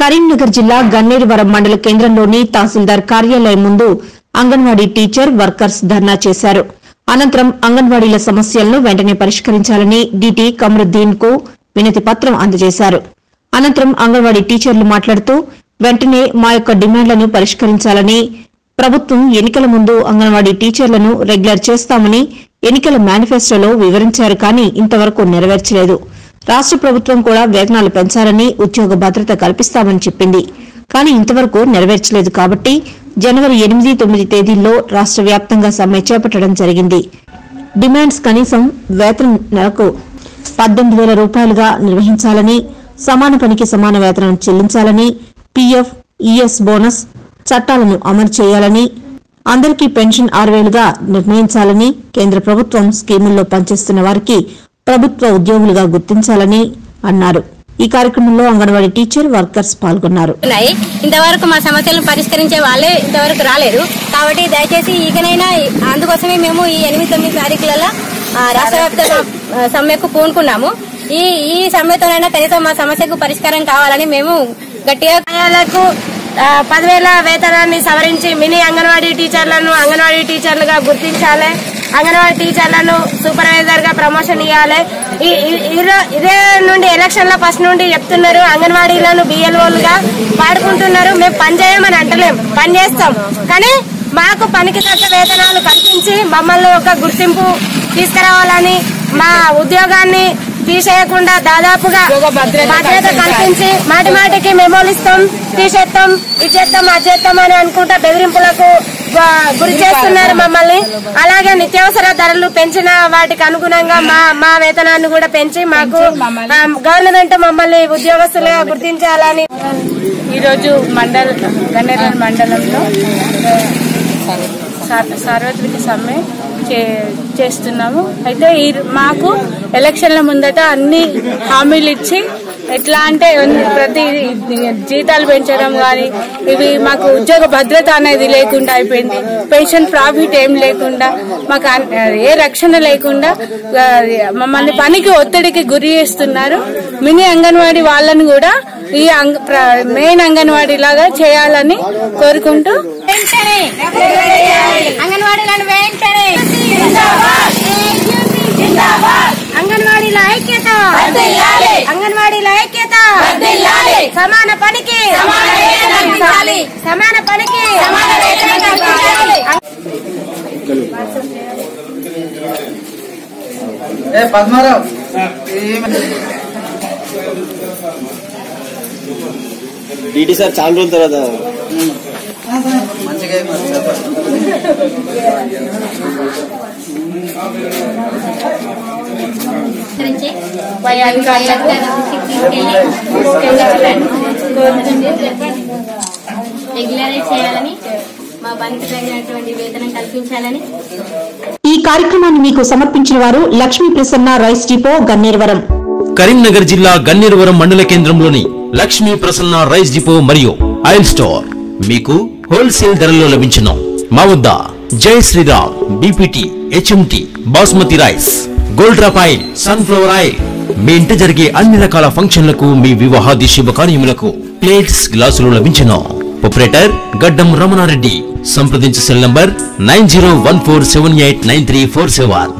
కరీంనగర్ జిల్లా గన్నేరువరం మండల కేంద్రంలోని తహసీల్దార్ కార్యాలయం ముందు అంగన్వాడీ టీచర్ వర్కర్స్ ధర్నా చేశారు. అనంతరం అంగన్వాడీల సమస్యలను వెంటనే పరిష్కరించాలని డీటీ కమరుద్దీన్కు వినతి పత్రం అందజేశారు. అనంతరం అంగన్వాడీ టీచర్లు మాట్లాడుతూ వెంటనే మా యొక్క డిమాండ్లను పరిష్కరించాలని ప్రభుత్వం ఎన్నికల ముందు అంగన్వాడీ టీచర్లను రెగ్యులర్ చేస్తామని ఎన్నికల మేనిఫెస్టోలో వివరించారు కానీ ఇంతవరకు నెరవేర్చలేదు. రాష్ట ప్రభుత్వం కూడా వేతనాలు పెంచాలని ఉద్యోగ భద్రత కల్పిస్తామని చెప్పింది. కానీ ఇంతవరకు నెరవేర్చలేదు కాబట్టి జనవరి ఎనిమిది తొమ్మిది తేదీల్లో రాష్ట్ర వ్యాప్తంగా సమ్మె చేపట్టడం జరిగింది. డిమాండ్స్ కనీసం వేతనం నెలకు పద్దెనిమిది వేల రూపాయలుగా నిర్వహించాలని సమాన పనికి సమాన వేతనం చెల్లించాలని పీఎఫ్ ఈఎస్ బోనస్ చట్టాలను అమలు చేయాలని అందరికీ పెన్షన్ ఆరు వేలుగా నిర్ణయించాలని కేంద్ర ప్రభుత్వం స్కీముల్లో పనిచేస్తున్న వారికి ప్రభుత్వ ఉద్యోగులుగా గుర్తించాలని అన్నారు. ఈ కార్యక్రమంలో అంగన్వాడీ టీచర్ వర్కర్స్ పాల్గొన్నారు. ఇంతవరకు మా సమస్యలను పరిష్కరించే వాళ్ళే ఇంతవరకు రాలేదు కాబట్టి దయచేసి ఈగనైనా అందుకోసమే మేము ఈ ఎనిమిది తొమ్మిది తారీఖులలో రాష్ట్ర వ్యాప్త సమ్మెకు పూనుకున్నాము. ఈ ఈ సమ్మెతోనైనా కనీసం మా సమస్యకు పరిష్కారం కావాలని మేము గట్టిగా పదివేల వేతనాన్ని సవరించి మినీ అంగన్వాడీ టీచర్లను అంగన్వాడీ టీచర్లుగా గుర్తించాలి. అంగన్వాడీ టీచర్లను సూపర్వైజర్గా ప్రమోషన్ ఇవ్వాలి ఈ- ఇదే నుండి ఎలక్షన్లో ఫస్ట్ నుండి చెప్తున్నారు అంగన్వాడీలను బిఎల్ఓలుగా వాడుకుంటున్నారు. మేము పని చేయమని అంటలేం పని చేస్తాం. కానీ మాకు పనికి తగ్గ వేతనాలు కల్పించి మమ్మల్ని ఒక గుర్తింపు తీసుకురావాలని మా ఉద్యోగాన్ని తీసేయకుండా దాదాపుగా భద్రత కల్పించి మాటి మాటికి మెమోలు ఇస్తాం తీసేస్తాం ఇది చేస్తాం అది చేస్తాం అని అనుకుంటా బెదిరింపులకు గురి చేస్తున్నారు మమ్మల్ని. అలాగే నిత్యావసర ధరలు పెంచిన వాటికి అనుగుణంగా మా మా వేతనాన్ని కూడా పెంచి మాకు గవర్నమెంట్ మమ్మల్ని ఉద్యోగస్తులుగా గుర్తించాలని ఈరోజు మండల గన్నేరు మండలంలో సార్వత్రిక సమ్మె చే- చేస్తున్నాము. అయితే ఈ మాకు ఎలక్షన్ల ముందట అన్ని హామీలు ఇచ్చి ఎట్లా అంటే ప్రతి జీతాలు పెంచడం కానీ ఇవి మాకు ఉద్యోగ భద్రత అనేది లేకుండా అయిపోయింది. పెన్షన్ ప్రాఫిట్ ఏం లేకుండా మాకు అన్- ఏ రక్షణ లేకుండా మమ్మల్ని పనికి ఒత్తిడికి గురి చేస్తున్నారు. మినీ అంగన్వాడీ వాళ్ళని కూడా ఈ మెయిన్ అంగన్వాడీ లాగా చేయాలని కోరుకుంటూ వెంటనే. అంగన్వాడీలను వెంటనే. అంగన్వాడీల ఐక్యత అంగన్వాడీల ఐక్యత సమాన పనికి. సమాన పనికి. ఏ పద్మారావు. టీటీ సార్ చాలా రోజుల తర్వాత మంచిగా రెగ్యులరైజ్ చేయాలని మా పనికి తగినటువంటి వేతనం కల్పించాలని ఈ కార్యక్రమాన్ని మీకు సమర్పించిన వారు లక్ష్మీ ప్రసన్న రైస్ డిపో గన్నేరువరం. కరీంనగర్ జిల్లా గన్నేరువరం మండల కేంద్రంలోని లక్ష్మీ ప్రసన్న రైస్ డిపో మరియు ఆయిల్ స్టోర్. మీకు హోల్సేల్ ధరల్లో లభించును మా వద్ద Jai Sriram BPT HMT basmati rice Gold Drop oil sunflower oil. మీ ఇంట జరిగే అన్ని రకాల ఫంక్షన్లకు మీ వివాహాది శుభకార్యములకు ప్లేట్స్ గ్లాసులు లభించును operator Gaddam Ramanareddy. సంప్రదించు cell number nine zero one four seven eight nine three four seven.